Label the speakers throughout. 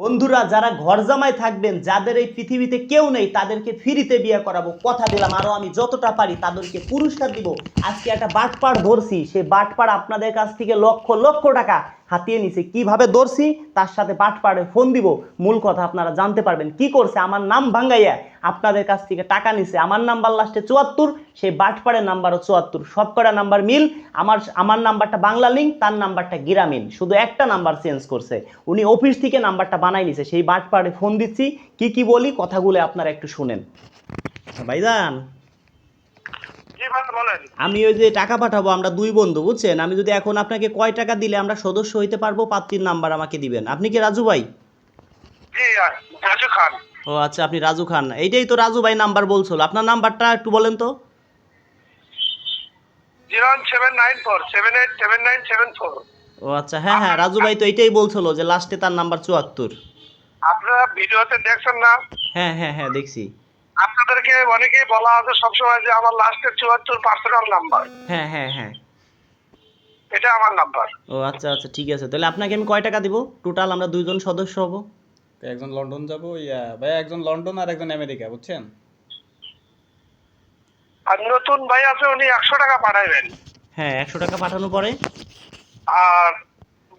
Speaker 1: বন্ধুরা, যারা ঘর জামাই থাকবেন, যাদের এই পৃথিবীতে কেউ নেই, তাদেরকে ফ্রিতে বিয়ে করাবো। কথা দিলাম আরও আমি যতটা পারি তাদেরকে পুরস্কার দিব। আজকে একটা বাটপাড় ধরছি সেই বাটপাড় আপনাদের কাছ থেকে লক্ষ লক্ষ টাকা হাতিয়ে নিছে। কীভাবে ধরছি তার সাথে পাঠ পাড়ে ফোন দিব। মূল কথা আপনারা জানতে পারবেন কি করছে। আমার নাম ভাঙ্গাইয়া আপনাদের কাছ থেকে টাকা নিছে। আমার নাম্বার লাস্টে চুয়াত্তর, সেই বাটপাড়ের নাম্বারও চুয়াত্তর। সব কটা নাম্বার মিল? আমার আমার নাম্বারটা বাংলা লিঙ্ক তার নাম্বারটা গ্রামীণ। শুধু একটা নাম্বার চেঞ্জ করছে। উনি অফিস থেকে নাম্বারটা বানাই নিছে। সেই বাটপাড়ে ফোন দিচ্ছি। কি কি বলি, কথাগুলো আপনারা একটু শুনেন। ভাইজান।
Speaker 2: জি ভাই বলেন
Speaker 1: আমি ওই যে টাকা পাঠাবো আমরা দুই বন্ধু বুঝছেন? আমি যদি এখন আপনাকে কয় টাকা দিলে আমরা সদস্য হইতে পারব পাত্রীর নাম্বার আমাকে দিবেন। আপনি কি রাজু ভাই? ও আচ্ছা আপনি রাজু খান। এইটাই তো রাজু ভাই নাম্বার বলছিল। আপনার নাম্বারটা একটু বলেন তো। ও আচ্ছা হ্যাঁ হ্যাঁ রাজু ভাই তো এইটাই বলছিল যে লাস্টে তার নাম্বার চুয়াত্তর।
Speaker 2: আপনারা ভিডিওতে দেখছেন না?
Speaker 1: হ্যাঁ হ্যাঁ হ্যাঁ দেখছি।
Speaker 2: আপনাদেরকে অনেকেই বলা আছে সবসময় যে আমার লাস্টের চুয়াত্তর পার্সোনাল নাম্বার
Speaker 1: হ্যাঁ হ্যাঁ হ্যাঁ।
Speaker 2: এটা আমার নাম্বার
Speaker 1: ও আচ্ছা আচ্ছা ঠিক আছে। তাহলে আপনাকে আমি কয় টাকা দিব? টোটাল আমরা দুইজন সদস্য হব।
Speaker 3: একজন লন্ডন যাব ইয়া ভাই একজন লন্ডন আর একজন আমেরিকা বুঝছেন?
Speaker 2: আর নতুন ভাই আছে উনি একশো টাকা পাঠাইবেন।
Speaker 1: হ্যাঁ একশো টাকা পাঠানোর পরে।
Speaker 2: আর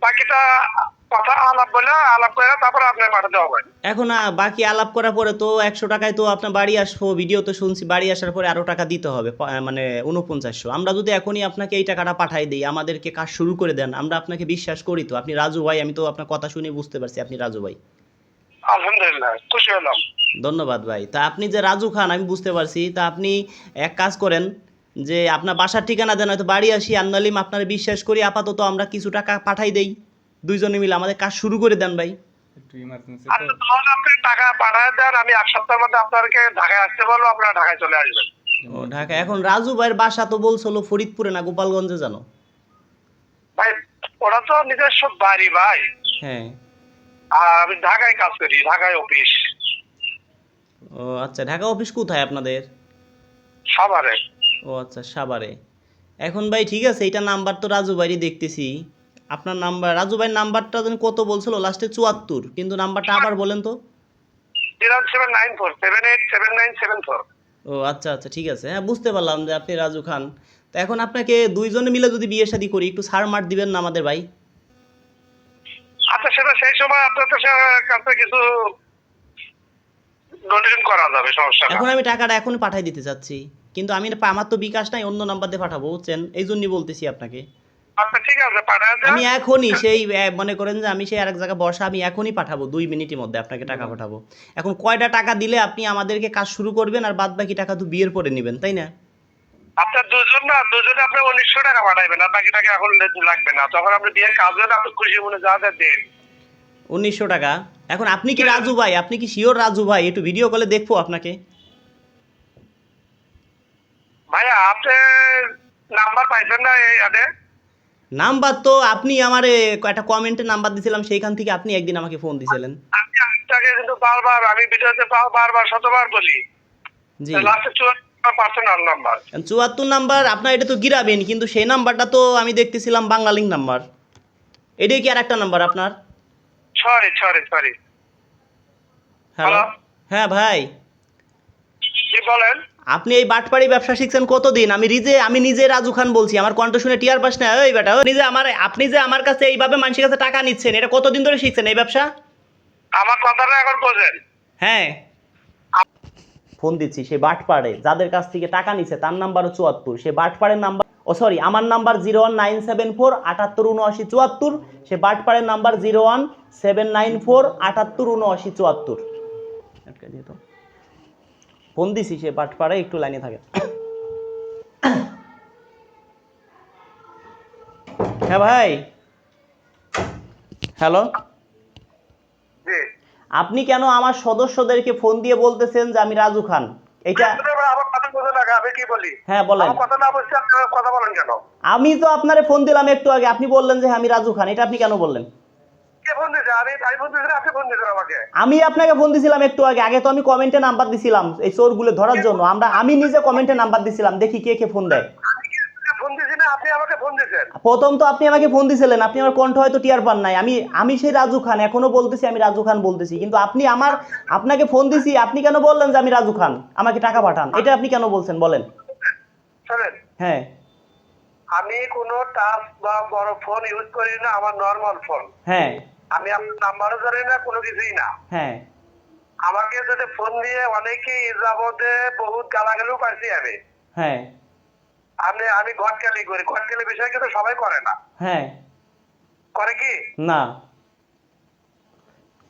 Speaker 2: বাকিটা কথা আলাপ বলে আলাপ করে তারপরে আপনার পাঠাতে হবে
Speaker 1: এখন বাকি আলাপ করার পরে তো একশো টাকায় তো আপনার বাড়ি আসব ভিডিও তো শুনছি বাড়ি আসার পরে আরও টাকা দিতে হবে মানে উনপঞ্চাশশো আমরা যদি এখনই আপনাকে এই টাকাটা পাঠাই দিই আমাদেরকে কাজ শুরু করে দেন আমরা আপনাকে বিশ্বাস করি তো। আপনি রাজু ভাই আমি তো আপনার কথা শুনে বুঝতে পারছি আপনি রাজু ভাই।
Speaker 2: আলহামদুলিল্লাহ খুশি হলাম।
Speaker 1: ধন্যবাদ ভাই। তা আপনি যে রাজু খান আমি বুঝতে পারছি তা আপনি এক কাজ করেন যে আপনার বাসার ঠিকানা দেন হয়তো বাড়ি আসি আন্নালিম আপনার বিশ্বাস করি আপাতত আমরা কিছু টাকা পাঠাই দেই। দুইজনে মিলে আমাদের কাজ শুরু করে দেন ভাই।
Speaker 2: আচ্ছা তাহলে আপনি টাকা পাঠায় দেন আমি এক সপ্তাহের মধ্যে আপনাদেরকে ঢাকায় আসতে বলব আপনারা ঢাকায় চলে আসবেন।
Speaker 1: ও ঢাকা এখন রাজু ভাইয়ের বাসা তো বলছিল ফরিদপুরে না গোপালগঞ্জে জানো?
Speaker 2: ভাই ওরা তো নিজস্ব বাড়ি ভাই।
Speaker 1: হ্যাঁ।
Speaker 2: আর আমি ঢাকায় কাজ করি ঢাকায় অফিস।
Speaker 1: ও আচ্ছা ঢাকা অফিস কোথায় আপনাদের?
Speaker 2: সাভারে।
Speaker 1: ও আচ্ছা সাভারে। এখন ভাই ঠিক আছে এটা নাম্বার তো রাজু ভাইরই দেখতেছি। আপনার নাম্বার রাজু ভাই নাম্বারটা যেন কত বলছিল লাস্টে চুয়াত্তর কিন্তু নাম্বারটা আবার বলেন তো। ও আচ্ছা আচ্ছা ঠিক আছে। হ্যাঁ বুঝতে পারলাম যে আপনি রাজু খান। তো এখন আপনাকে দুইজনে মিলে যদি বিয়ে শাদি করি একটু সার মার দিবেন না আমাদের ভাই?
Speaker 2: আচ্ছা সেটা সেই সময় আপনাদের সা- কাছে কিছু ডোনেশন করা যাবে সমস্যা না।
Speaker 1: এখন আমি টাকাটা এখনই পাঠাই দিতে চাচ্ছি। কিন্তু আমি আমার তো বিকাশ নাই অন্য নাম্বার দিয়ে পাঠাবো বুঝছেন? এই জন্যই বলতেছি আপনাকে।
Speaker 2: আচ্ছা ঠিক আছে পাঠায়
Speaker 1: আমি এখনই সেই মনে করেন যে আমি সেই আরেক জায়গায় বসা আমি এখনই পাঠাবো দুই মিনিটের মধ্যে আপনাকে টাকা পাঠাবো। এখন কয়টা টাকা দিলে আপনি আমাদেরকে কাজ শুরু করবেন আর বাদ বাকি টাকা তো বিয়ের পরে নেবেন তাই না?
Speaker 2: আপনার দুজন না দুজনে আপনি উনিশশো টাকা পাঠাইবেন আর বাকি টাকা এখন লাগবে না। তখন আপনি বিয়ের কাজ হলে আপনি খুশি মনে যা যা দেন।
Speaker 1: উনিশশো টাকা? এখন আপনি কি রাজু ভাই? আপনি কি শিওর রাজু ভাই? একটু ভিডিও কলে দেখব আপনাকে।
Speaker 2: ভাইয়া আপনি নাম্বার পাইছেন না এই আদে
Speaker 1: নাম্বার তো আপনি আমার একটা কমেন্টে নাম্বার দিয়েছিলাম সেইখান থেকে আপনি একদিন আমাকে ফোন দিয়েছিলেন
Speaker 2: আমি আপনাকে কিন্তু বারবার আমি ভিডিওতে বারবার শতবার বলি।
Speaker 1: জি।
Speaker 2: লাস্টে চুয়াত্তর পার্সোনাল নাম্বার
Speaker 1: চুয়াত্তর নাম্বার আপনার এটা তো গিরাবেন কিন্তু সেই নাম্বারটা তো আমি দেখতেছিলাম বাংলালিং নাম্বার এটাই কি আর একটা নাম্বার আপনার
Speaker 2: সরি সরি সরি
Speaker 1: হ্যালো হ্যাঁ ভাই।
Speaker 2: কি বলেন।
Speaker 1: আপনি এই বাটপাড়ি ব্যবসা শিখছেন কতদিন? আমি নিজে আমি নিজে রাজু খান বলছি আমার কণ্ঠ শুনে টিয়ার পাস না ওই বেটা ওই নিজে আমার আপনি যে আমার কাছে এইভাবে মানুষের কাছে টাকা নিচ্ছেন এটা কতদিন ধরে শিখছেন এই ব্যবসা?
Speaker 2: আমার কথাটা এখন বোঝেন।
Speaker 1: হ্যাঁ। ফোন দিচ্ছি সে বাটপাড়ে যাদের কাছ থেকে টাকা নিছে তার নাম্বার চুয়াত্তর। সে বাটপাড়ের নাম্বার ও সরি আমার number zero one nine seven four আটাত্তর উনআশি চুয়াত্তর। সে বাটপাড়ের number zero one seven nine four আটাত্তর উনআশি চুয়াত্তর। আটকে দিয়ে। ফোন দিছি সে বাটপাড়ে একটু লাইনে থাকে। হ্যাঁ ভাই। হ্যালো। আপনি কেন আমার সদস্যদেরকে ফোন দিয়ে বলতেছেন যে আমি রাজু খান? এটা হ্যাঁ বলেন। আমি তো আপনারে ফোন দিলাম একটু আগে আপনি বললেন যে হ্যাঁ, আমি রাজু খান এটা আপনি কেন বললেন?
Speaker 2: আমি
Speaker 1: আপনাকে ফোন দিছিলাম একটু আগে আগে তো আমি কমেন্টে নাম্বার দিছিলাম এই চোরগুলো ধরার জন্য। আমরা আমি নিজে কমেন্টে নাম্বার দিছিলাম দেখি কে কে ফোন দেয়। প্রথম তো আপনি আমাকে ফোন দিছিলেন আপনি আমার কণ্ঠ হয়তো টিয়ার পান নাই। আমি আমি সেই রাজু খান এখনও বলতেছি আমি রাজু খান বলতেছি। কিন্তু আপনি আমার আপনাকে ফোন দিছি আপনি কেন বললেন যে আমি রাজু খান? আমাকে টাকা পাঠান। এটা আপনি কেন বলছেন? বলেন। হ্যাঁ।
Speaker 2: আমি কোনো টাচ বা বড় ফোন ইউজ করি না আমার নর্মাল ফোন
Speaker 1: হ্যাঁ।
Speaker 2: আমি আপনার নাম্বারও জানি না কোনো কিছুই না।
Speaker 1: হ্যাঁ।
Speaker 2: আমাকে যদি ফোন দিয়ে অনেকেই যাবতে বহুত গালাগালিও পাইছি আমি।
Speaker 1: হ্যাঁ।
Speaker 2: আমি আমি ঘটকালি করি। ঘটকালি বিষয় কিন্তু সবাই করে না।
Speaker 1: হ্যাঁ।
Speaker 2: করে কি?
Speaker 1: না।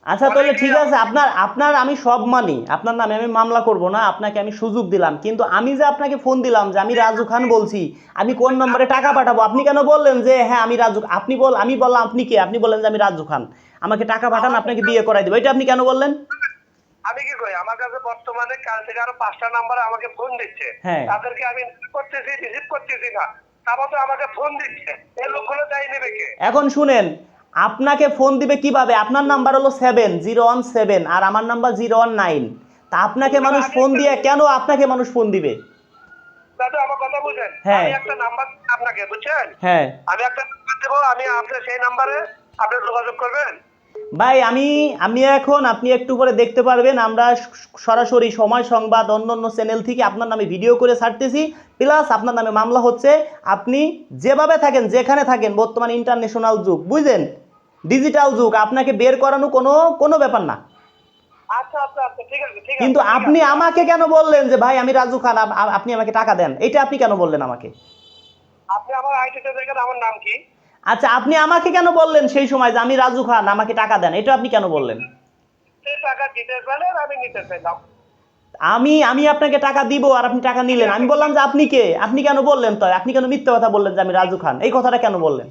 Speaker 1: আচ্ছা তাহলে ঠিক আছে আপনার আপনার আমি সব মানি। আপনার নামে আমি মামলা করব না আপনাকে আমি সুযোগ দিলাম। কিন্তু আমি যে আপনাকে ফোন দিলাম যে আমি রাজু খান বলছি আমি কোন নম্বরে টাকা পাঠাবো? আপনি কেন বললেন যে হ্যাঁ আমি রাজু আপনি বল আমি বললাম আপনি কে? আপনি বললেন যে আমি রাজু খান। আমাকে টাকা পাঠান আপনাকে বিয়ে করাই দেবো। এটা আপনি কেন বললেন?
Speaker 2: আমি কি করি? আমার কাছে বর্তমানে কাল থেকে আরও পাঁচটা নাম্বার আমাকে ফোন দিচ্ছে।
Speaker 1: হ্যাঁ।
Speaker 2: তাদেরকে আমি করতেছি রিসিভ করতেছি না। তারপর তো আমাকে ফোন দিচ্ছে। এই লোকগুলো দায়ী নেবে কে?
Speaker 1: এখন শুনেন আপনাকে ফোন দিবে কীভাবে? আপনার নাম্বার হলো সেভেন জিরো ওয়ান সেভেন আর আমার নাম্বার জিরো ওয়ান নাইন তা আপনাকে মানুষ ফোন দিয়ে কেন আপনাকে মানুষ ফোন দিবে?
Speaker 2: দাদা আমার কথা বুঝেন।
Speaker 1: হ্যাঁ।
Speaker 2: আমি একটা নাম্বার আপনাকে বুঝছেন?
Speaker 1: হ্যাঁ।
Speaker 2: আমি একটা নাম্বার দেবো আমি আপনার সেই নাম্বারে আপনি যোগাযোগ করবেন।
Speaker 1: ভাই আমি আমি এখন আপনি একটু পরে দেখতে পারবেন আমরা সরাসরি সময় সংবাদ অন্য অন্য চ্যানেল থেকে আপনার নামে ভিডিও করে ছাড়তেছি প্লাস আপনার নামে মামলা হচ্ছে আপনি যেভাবে থাকেন যেখানে থাকেন বর্তমান ইন্টারন্যাশনাল যুগ বুঝলেন? ডিজিটাল যুগ আপনাকে বের করানো কোনো কোনো ব্যাপার না।
Speaker 2: আচ্ছা আচ্ছা আচ্ছা
Speaker 1: কিন্তু আপনি আমাকে কেন বললেন যে ভাই আমি রাজু খান আপ- আপ- আপনি আমাকে টাকা দেন? এটা আপনি কেন বললেন আমাকে? আচ্ছা আপনি আমাকে কেন বললেন সেই সময় যে আমি রাজু খান আমাকে টাকা দেন? এটা আপনি কেন বললেন?
Speaker 2: আমি
Speaker 1: আমি আপনাকে টাকা দিব আর আপনি টাকা নিলেন। আমি বললাম যে আপনি কে? আপনি কেন বললেন তো? আপনি কেন মিথ্যা কথা বললেন যে আমি রাজু খান? এই কথাটা কেন বললেন?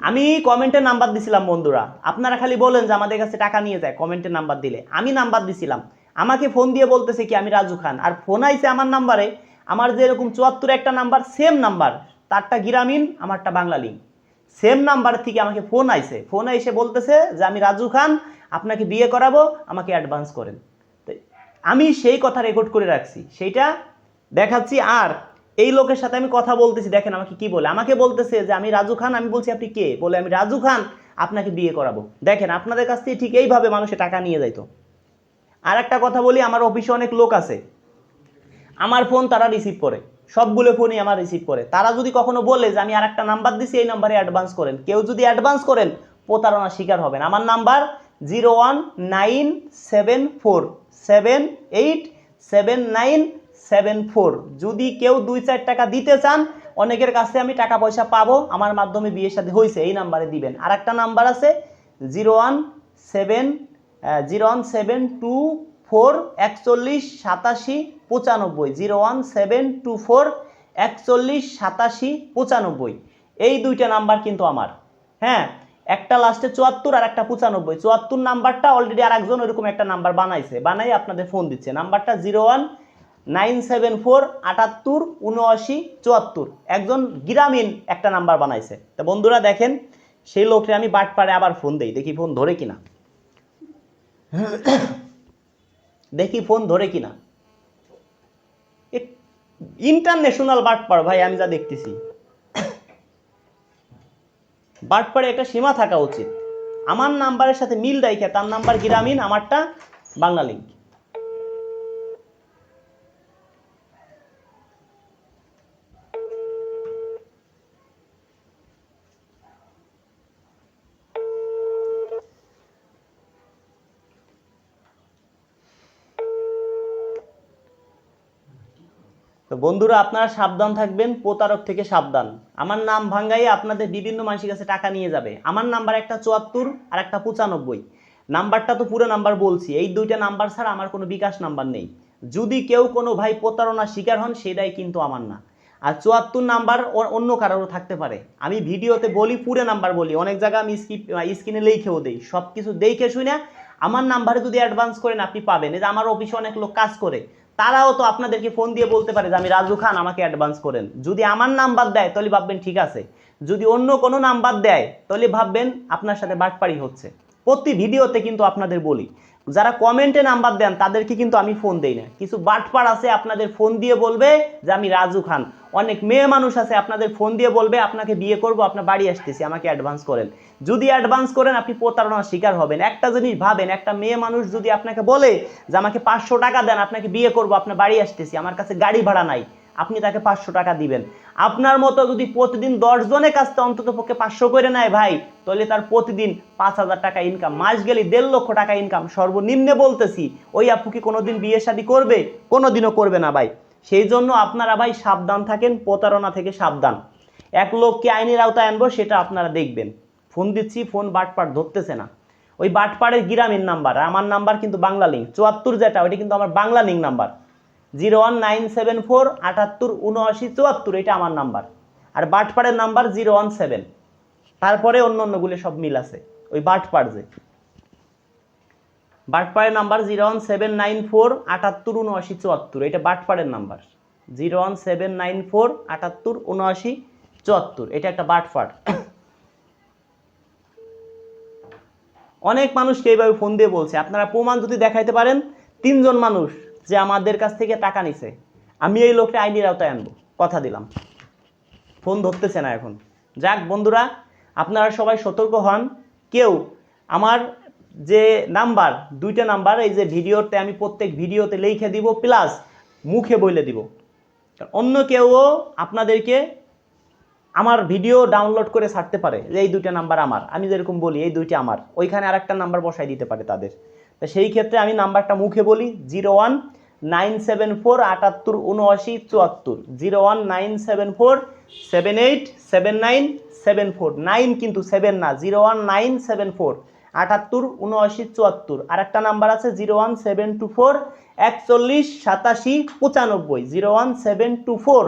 Speaker 1: আমি কমেন্টের নাম্বার দিছিলাম বন্ধুরা। আপনারা খালি বলেন যে আমাদের কাছে টাকা নিয়ে যায় কমেন্টের নাম্বার দিলে। আমি নাম্বার দিছিলাম। আমাকে ফোন দিয়ে বলতেছে কি, আমি রাজু খান। আর ফোন আইছে আমার নাম্বারে। আমার যে এরকম চুয়াত্তর একটা নাম্বার সেম নাম্বার। তারটা গ্রামীণ, আমারটা বাংলা লিঙ্ক সেম নাম্বার থেকে আমাকে ফোন আইছে। ফোন এসে বলতেছে যে, আমি রাজু খান, আপনাকে বিয়ে করাবো, আমাকে অ্যাডভান্স করেন। আমি সেই কথা রেকর্ড করে রাখছি। সেইটা দেখাচ্ছি আর এই লোকের সাথে আমি কথা বলতেছি, দেখেন আমাকে কি বলে। আমাকে বলতেছে যে, আমি রাজু খান। আমি বলছি, আপনি কে? বলে, আমি রাজু খান, আপনাকে বিয়ে করাবো। দেখেন, আপনাদের কাছ থেকে ঠিক এইভাবে মানুষে টাকা নিয়ে যাইতো। আর একটা কথা বলি, আমার অফিসে অনেক লোক আছে। আমার ফোন তারা রিসিভ করে। সবগুলো ফোনই আমার রিসিভ করে। তারা যদি কখনো বলে যে, আমি আর একটা নাম্বার দিছি, এই নাম্বারে অ্যাডভান্স করেন। কেউ যদি অ্যাডভান্স করেন, প্রতারণার শিকার হবেন। আমার number zero one nine seven four seven eight seven nine seven four যদি কেউ দুই চার টাকা দিতে চান, অনেকের কাছে আমি টাকা পয়সা পাবো। আমার মাধ্যমে বিয়ের সাথে হয়েছে এই নাম্বারে দিবেন। আর একটা নাম্বার আছে zero one seven zero one seven two four একচল্লিশ সাতাশি পঁচানব্বই। Zero one seven two four একচল্লিশ সাতাশি পঁচানব্বই। এই দুইটা নাম্বার কিন্তু আমার। হ্যাঁ একটা লাস্টে চুয়াত্তর আর একটা পঁচানব্বই। চুয়াত্তর নাম্বারটা অলরেডি আর একজন ওইরকম একটা নাম্বার বানাইছে। বানাই আপনাদের ফোন দিচ্ছে। নাম্বারটা zero one nine seven four, আটাত্তর, উনআশি, চুয়াত্তর। একজন গ্রামীণ একটা নাম্বার বানাইছে। তা বন্ধুরা দেখেন, সেই লোকটা আমি বাট পারে আবার ফোন দেই। দেখি ফোন ধরে কিনা। দেখি ফোন ধরে কিনা। ইন্টারন্যাশনাল বাটপার ভাই, আমি যা দেখতেছি। বাটপারে একটা সীমা থাকা উচিত। আমার নাম্বারের সাথে মিল রাইখে, তার নাম্বার গ্রামীণ, আমারটা বাংলা লিঙ্ক বন্ধুরা, আপনারা সাবধান থাকবেন, প্রতারক থেকে সাবধান। আমার নাম ভাঙ্গাই আপনাদের বিভিন্ন মানুষের কাছে টাকা নিয়ে যাবে। আমার নাম্বার একটা চুয়াত্তর আর একটা পঁচানব্বই। নাম্বারটা তো পুরো নাম্বার বলছি। এই দুইটা নাম্বার ছাড়া আমার কোনো বিকাশ নাম্বার নেই। যদি কেউ কোনো ভাই প্রতারণার শিকার হন, সেটাই কিন্তু আমার না। আর চুয়াত্তর নাম্বার অন্য কারোরও থাকতে পারে। আমি ভিডিওতে বলি, পুরো নাম্বার বলি। অনেক জায়গায় আমি স্কিপ স্ক্রিনে লিখেও দিই। সব কিছু দেখে শুনে আমার নাম্বারে যদি অ্যাডভান্স করেন, আপনি পাবেন। এই যে আমার অফিসে অনেক লোক কাজ করে। তারাও তো আপনাদেরকে ফোন দিয়ে বলতে পারে যে আমি রাজু খান, আমাকে অ্যাডভান্স করেন। যদি আমার নাম্বার দেয়, তাহলে ভাববেন ঠিক আছে। যদি অন্য কোনো নাম্বার দেয়, তাহলে ভাববেন আপনার সাথে বাটপাড়ি হচ্ছে। প্রতি ভিডিওতে কিন্তু আপনাদের বলি। যারা কমেন্টে নাম্বার দেন, তাদেরকে কিন্তু আমি ফোন দেই না। কিছু বাটপার আছে, আপনাদের ফোন দিয়ে বলবে যে আমি রাজু খান। অনেক মেয়ে মানুষ আছে, আপনাদের ফোন দিয়ে বলবে, আপনাকে বিয়ে করব, আপনার বাড়ি আসতেছি, আমাকে অ্যাডভান্স করেন। যদি অ্যাডভান্স করেন, আপনি প্রতারণার শিকার হবেন। একটা জিনিস ভাবেন, একটা মেয়ে মানুষ যদি আপনাকে বলে যে আমাকে পাঁচশো টাকা দেন, আপনাকে বিয়ে করব, আপনার বাড়ি আসতেছি, আমার কাছে গাড়ি ভাড়া নাই আপনি তাকে পাঁচশো টাকা দিবেন। আপনার মতো যদি প্রতিদিন দশ জনের কাছ থেকে অন্তত পক্ষে পাঁচশো করে নেয় ভাই, তাহলে তার প্রতিদিন পাঁচ হাজার টাকা ইনকাম মাস গেলে দেড় লক্ষ টাকা ইনকাম সর্বনিম্নে বলতেছি, ওই আপু কি কোনোদিন বিয়ে শাদী করবে? কোনোদিনও করবে না ভাই। সেই জন্য আপনারা ভাই সাবধান থাকেন, প্রতারণা থেকে সাবধান। এক লোককে আইনের আওতায় আনব সেটা আপনারা দেখবেন। ফোন দিচ্ছি, ফোন বাটপাট ধরতেছে না। ওই বাটপাড়ের গ্রামীণ নাম্বার, আমার নাম্বার কিন্তু বাংলা লিঙ্ক চুয়াত্তর যেটা, ওইটা কিন্তু আমার Banglalink number zero one nine seven four, আটাত্তর, উনআশি, চুয়াত্তর, এটা আমার নাম্বার। আর বাটপাড়ের নাম্বার জিরো ওয়ান সেভেন। তারপরে অন্য অন্যগুলো সব মিল আছে। ওই বাটপাড় যে। বাটপাড়ের number zero one seven nine four, আটাত্তর, উনআশি, চুয়াত্তর। এটা বাটপাড়ের number. Zero one seven nine four, আটাত্তর, উনআশি, চুয়াত্তর। এটা একটা বাটপাড়। অনেক মানুষকে এইভাবে ফোন দিয়ে বলছে। আপনারা প্রমাণ যদি দেখাইতে পারেন, তিনজন মানুষ যে আমাদের কাছ থেকে টাকা নিছে। আমি এই লোকটা আইনের আওতায় আনব। কথা দিলাম। ফোন ধরতেছে না এখন। যাক বন্ধুরা, আপনারা সবাই সতর্ক হন। কেউ আমার যে নাম্বার, দুইটা নাম্বার, এই যে ভিডিওতে আমি প্রত্যেক ভিডিওতে লিখে দিব, প্লাস মুখে বলে দিব। অন্য কেউও আপনাদেরকে আমার ভিডিও ডাউনলোড করে ছাড়তে পারে। যে এই দুইটা নাম্বার আমার। আমি যেরকম বলি, এই দুইটা আমার। ওইখানে আরেকটা নাম্বার বসাই দিতে পারে তাদের। তো সেই ক্ষেত্রে আমি নাম্বারটা মুখে বলি, zero one nine seven four আটাত্তর উনআশি চুয়াত্তর। Zero one nine seven four seven eight seven nine seven four. Nine কিন্তু সেভেন না, zero one nine seven four আটাত্তর উনআশি চুয়াত্তর। আর একটা নাম্বার আছে zero one seven two four একচল্লিশ সাতাশি পঁচানব্বই। Zero one seven two four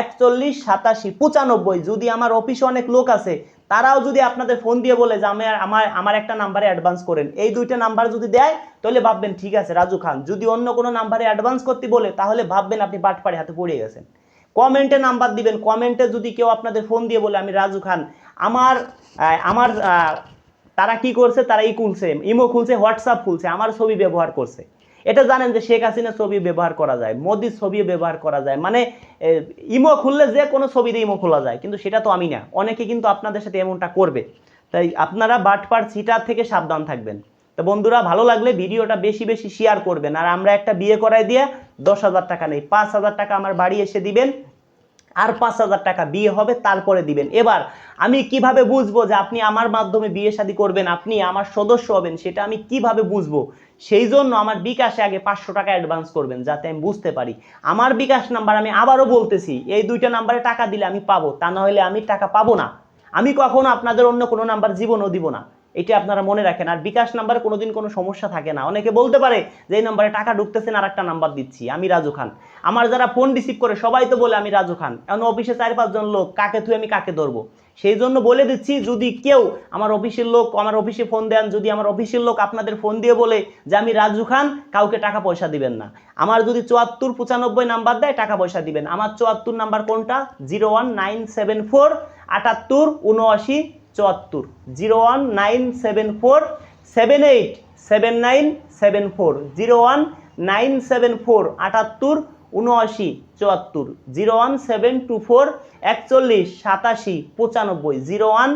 Speaker 1: একচল্লিশ সাতাশি পঁচানব্বই। যদি আমার অফিসে অনেক লোক আছে তারাও যদি আপনাদের ফোন দিয়ে বলে যে, আমি আমার আমার একটা নাম্বারে অ্যাডভান্স করেন। এই দুইটা নাম্বার যদি দেয়, তাহলে ভাববেন, ঠিক আছে, রাজু খান। যদি অন্য কোনো নাম্বারে অ্যাডভান্স করতে বলে, তাহলে ভাববেন আপনি বাটপাড়ে হাতে পড়ে গেছেন। কমেন্টে নাম্বার দিবেন। কমেন্টে যদি কেউ আপনাদের ফোন দিয়ে বলে, আমি রাজু খান, আমার আমার তারা কি করছে? তারা ই খুলছে ইমো খুলছে হোয়াটসঅ্যাপ খুলছে, আমার ছবি ব্যবহার করছে। এটা জানেন যে শেখ হাসিনা ছবি ব্যবহার করা যায় মোদির ছবি ব্যবহার করা যায় মানে ইমো খুললে যে কোনো ছবিতে ইমো খোলা যায়, কিন্তু সেটা তো আমি না। অনেকে কিন্তু আপনাদের সাথে এমনটা করবে। তাই আপনারা বাটপার সিটার থেকে সাবধান থাকবেন। তো বন্ধুরা, ভালো লাগলে ভিডিওটা বেশি বেশি শেয়ার করবেন। আর আমরা একটা বিয়ে করাই দিয়ে দশ হাজার টাকা নেই, পাঁচ হাজার টাকা আমার বাড়ি এসে দিবেন। আর পাঁচ হাজার টাকা বিয়ে হবে, তারপরে দিবেন। এবার আমি কীভাবে বুঝব যে আপনি আমার মাধ্যমে বিয়ে শাদী করবেন, আপনি আমার সদস্য হবেন, সেটা আমি কীভাবে বুঝব? সেই জন্য আমার বিকাশে আগে পাঁচশো টাকা অ্যাডভান্স করবেন, যাতে আমি বুঝতে পারি। আমার বিকাশ নাম্বার আমি আবারও বলতেছি, এই দুইটা নাম্বারে টাকা দিলে আমি পাবো, তা না হলে আমি টাকা পাবো না। আমি কখনো আপনাদের অন্য কোনো নাম্বার জীবনও দিব না। এটা আপনারা মনে রাখেন। আর বিকাশ নাম্বারে কোনোদিন কোনো সমস্যা থাকে না। অনেকে বলতে পারে যে, এই নাম্বারে টাকা ঢুকতেছে না আর একটা নাম্বার দিচ্ছি। আমি রাজু খান। আমার যারা ফোন রিসিভ করে, সবাই তো বলে, আমি রাজু খান। এখন অফিসে চার পাঁচজন লোক, কাকে তুই আমি কাকে ধরবো? সেই জন্য বলে দিচ্ছি, যদি কেউ আমার অফিসের লোক, আমার অফিসে ফোন দেন, যদি আমার অফিসের লোক আপনাদের ফোন দিয়ে বলে যে, আমি রাজু খান, কাউকে টাকা পয়সা দিবেন না। আমার যদি চুয়াত্তর পঁচানব্বই নাম্বার দেয়, টাকা পয়সা দিবেন। আমার চুয়াত্তর নাম্বার কোনটা? Zero one nine seven four আটাত্তর উনআশি চুয়াত্তর। Zero one nine seven four seven eight seven nine seven four. Zero one nine seven four আটাত্তর উনআশি চুয়াত্তর। Zero one seven two four একচল্লিশ সাতাশি পঁচানব্বই। Zero one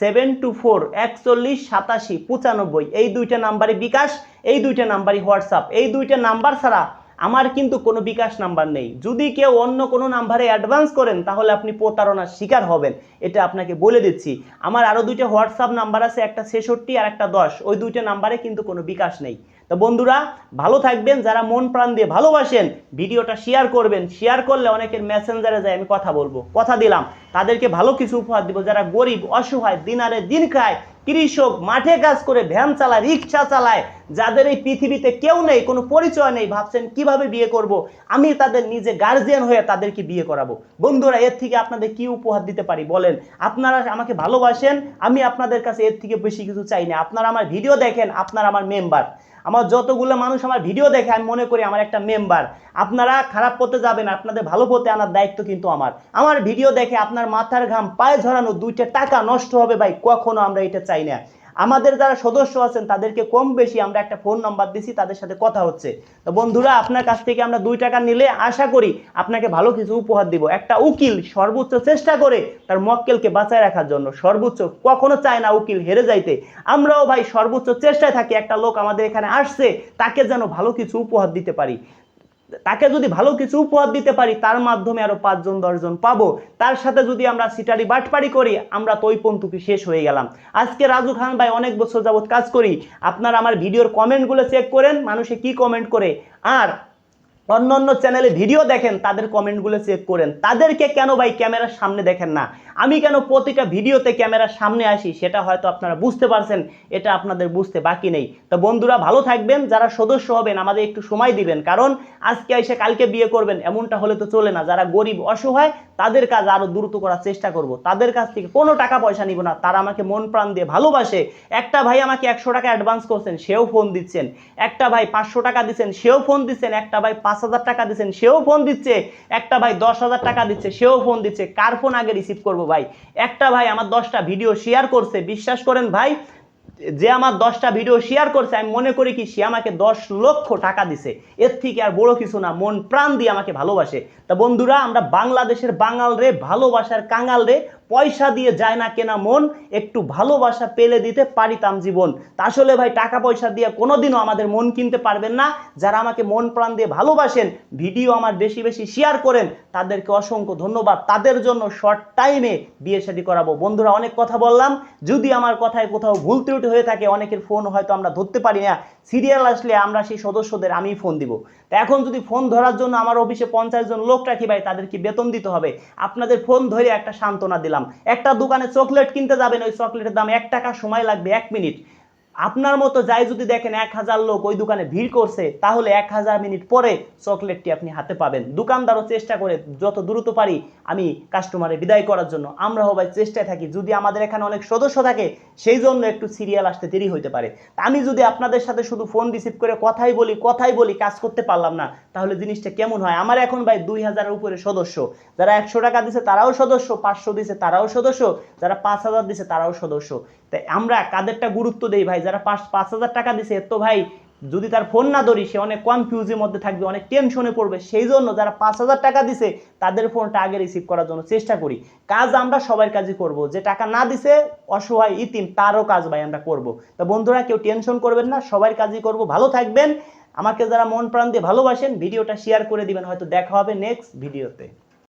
Speaker 1: seven two four একচল্লিশ সাতাশি পঁচানব্বই। এই দুইটা নাম্বারই বিকাশ, এই দুইটা নাম্বারই হোয়াটসঅ্যাপ। এই দুইটা নাম্বার ছাড়া আমার কিন্তু কোনো বিকাশ নাম্বার নেই। যদি কেউ অন্য কোনো নাম্বারে অ্যাডভান্স করেন, তাহলে আপনি প্রতারণার শিকার হবেন। এটা আপনাকে বলে দিচ্ছি। আমার আরও দুইটা হোয়াটসঅ্যাপ নাম্বার আছে, একটা ছেষট্টি আর একটা দশ। ওই দুইটা নাম্বারে কিন্তু কোনো বিকাশ নেই। তো বন্ধুরা, ভালো থাকবেন। যারা মন প্রাণ দিয়ে ভালোবাসেন, ভিডিওটা শেয়ার করবেন। শেয়ার করলে অনেকের মেসেঞ্জারে যায়, আমি কথা বলব। কথা দিলাম। তাদেরকে ভালো কিছু উপহার দিব। যারা গরিব, অসহায়, দিনারে দিন খায় কৃষক মাঠে কাজ করে ভ্যান চালায়, রিক্সা চালায়, যাদের এই পৃথিবীতে কেউ নেই, কোনো পরিচয় নেই, ভাবছেন কীভাবে বিয়ে করব? আমি তাদের নিজে গার্জিয়ান হয়ে তাদেরকে বিয়ে করাবো। বন্ধুরা, এর থেকে আপনাদের কি উপহার দিতে পারি বলেন? আপনারা আমাকে ভালোবাসেন, আমি আপনাদের কাছে এর থেকে বেশি কিছু চাই না। আপনারা আমার ভিডিও দেখেন, আপনারা আমার মেম্বার আমার যতগুলো মানুষ আমার ভিডিও দেখে, আমি মনে করি আমার একটা মেম্বার আপনারা খারাপ পথে যাবেন, আপনাদের ভালো পথে আনার দায়িত্ব কিন্তু আমার। আমার ভিডিও দেখে আপনার মাথার ঘাম পায়ে ঝরানো দুইটা টাকা নষ্ট হবে ভাই, কখনো আমরা এটা চাই না। আমাদের যারা সদস্য আছেন, তাদেরকে কম বেশি আমরা একটা ফোন নাম্বার দিছি, তাদের সাথে কথা হচ্ছে। তো বন্ধুরা, আপনার কাছ থেকে আমরা দুই টাকা নিলে আশা করি আপনাকে ভালো কিছু উপহার দিব। একটা উকিল সর্বোচ্চ চেষ্টা করে তার মক্কেলকে বাঁচায় রাখার জন্য। সর্বোচ্চ কখনো চায় না উকিল হেরে যাইতে। আমরাও ভাই সর্বোচ্চ চেষ্টায় থাকি। একটা লোক আমাদের এখানে আসছে, তাকে যেন ভালো কিছু উপহার দিতে পারি। তাকে যদি ভালো কিছু উপহার দিতে পারি, তার মাধ্যমে আরও পাঁচজন, দশজন পাবো। তার সাথে যদি আমরা সিটারি বাটপাড়ি করি, আমরা তো ওই পন্থুকি শেষ হয়ে গেলাম। আজকে রাজু খান ভাই অনেক বছর যাবৎ কাজ করি। আপনারা আমার ভিডিওর কমেন্টগুলো চেক করেন, মানুষে কি কমেন্ট করে। আর অন্য অন্য চ্যানেলে ভিডিও দেখেন, তাদের কমেন্টগুলো চেক করেন। তাদেরকে কেন ভাই ক্যামেরার সামনে দেখেন না? আমি কেন প্রতিটা ভিডিওতে ক্যামেরার সামনে আসি সেটা হয়তো আপনারা বুঝতে পারছেন, এটা আপনাদের বুঝতে বাকি নেই। তো বন্ধুরা, ভালো থাকবেন, যারা সদস্য হবেন, আমাদের একটু সময় দিবেন, কারণ আজকে এসে কালকে বিয়ে করবেন, এমনটা হলে তো চলে না। যারা গরিব, অসহায়, তাদের কাজ আরও দ্রুত করার চেষ্টা করব। তাদের কাছ থেকে কোনো টাকা পয়সা নিব না, তারা আমাকে মন প্রাণ দিয়ে ভালোবাসে। একটা ভাই আমাকে একশো টাকা অ্যাডভান্স করছেন, সেও ফোন দিচ্ছেন। একটা ভাই পাঁচশো টাকা দিচ্ছেন, সেও ফোন দিচ্ছেন। একটা ভাই পাঁচ হাজার টাকা দিচ্ছেন, সেও ফোন দিচ্ছে। একটা ভাই দশ হাজার টাকা দিচ্ছে, সেও ফোন দিচ্ছে। কার ফোন আগে রিসিভ করব ভাই। একটা ভাই আমার দশটা ভিডিও শেয়ার করছে, বিশ্বাস করেন ভাই, যে আমার দশটা ভিডিও শেয়ার করছে, আমি মনে করি কি, সে আমাকে দশ লক্ষ টাকা দিছে। এর থেকে আর বড় কিছু না, মন প্রাণ দিয়ে আমাকে ভালোবাসে। তা বন্ধুরা, আমরা বাংলাদেশের বাঙাল রে, ভালোবাসার কাঙাল রে পয়সা দিয়ে যায় না কেনা মন, একটু ভালোবাসা পেলে দিতে পারিতাম জীবন। তা আসলে ভাই, টাকা পয়সা দিয়ে কোনোদিনও আমাদের মন কিনতে পারবেন না। যারা আমাকে মন প্রাণ দিয়ে ভালোবাসেন, ভিডিও আমার বেশি বেশি শেয়ার করেন, তাদেরকে অসংখ্য ধন্যবাদ। তাদের জন্য শর্ট টাইমে বিয়ে শাদী করাবো। বন্ধুরা, অনেক কথা বললাম। যদি আমার কথায় কোথাও ভুল ত্রুটি হয়ে থাকে, অনেকের ফোন হয়তো আমরা ধরতে পারি না। সিরিয়াল আসলে আমরা সেই সদস্যদের আমি ফোন দিব। তা এখন যদি ফোন ধরার জন্য আমার অফিসে পঞ্চাশ জন লোক রাখি ভাই তাদেরকে বেতন দিতে হবে? আপনাদের ফোন ধরে একটা সান্ত্বনা দিলাম। একটা দোকানে চকলেট কিনতে যাবেন ওই চকলেটের দাম এক টাকা সময় লাগবে এক মিনিট আপনার মতো যাই যদি দেখেন এক হাজার লোক ওই দোকানে ভিড় করছে, তাহলে এক হাজার মিনিট পরে চকলেটটি আপনি হাতে পাবেন। দোকানদারও চেষ্টা করে যত দ্রুত পারি আমি কাস্টমারে বিদায় করার জন্য। আমরা সবাই চেষ্টায় থাকি, যদি আমাদের এখানে অনেক সদস্য থাকে, সেই জন্য একটু সিরিয়াল আসতে দেরি হইতে পারে। আমি যদি আপনাদের সাথে শুধু ফোন রিসিভ করে কথাই বলি কথাই বলি, কাজ করতে পারলাম না, তাহলে জিনিসটা কেমন হয়? আমার এখন ভাই দুই হাজারের উপরে সদস্য। যারা একশো টাকা দিছে, তারাও সদস্য, পাঁচশো দিছে, তারাও সদস্য। যারা পাঁচ হাজার দিছে, তারাও সদস্য। তাই আমরা কাদেরটা গুরুত্ব দেই ভাই, যারা পাঁচ পাঁচ হাজার টাকা দিছে এর তো ভাই যদি তার ফোন না ধরি, সে অনেক কনফিউজের মধ্যে থাকবে, অনেক টেনশনে পড়বে। সেই জন্য যারা পাঁচ হাজার টাকা দিছে, তাদের ফোনটা আগে রিসিভ করার জন্য চেষ্টা করি। কাজ আমরা সবার কাজই করব। যে টাকা না দিছে, অসহায়, ইতিম, তারও কাজ ভাই আমরা করব। তো বন্ধুরা, কেউ টেনশন করবেন না, সবার কাজই করব। ভালো থাকবেন। আমাকে যারা মন প্রাণ দিয়ে ভালোবাসেন, ভিডিওটা শেয়ার করে দিবেন। হয়তো দেখা হবে নেক্সট ভিডিওতে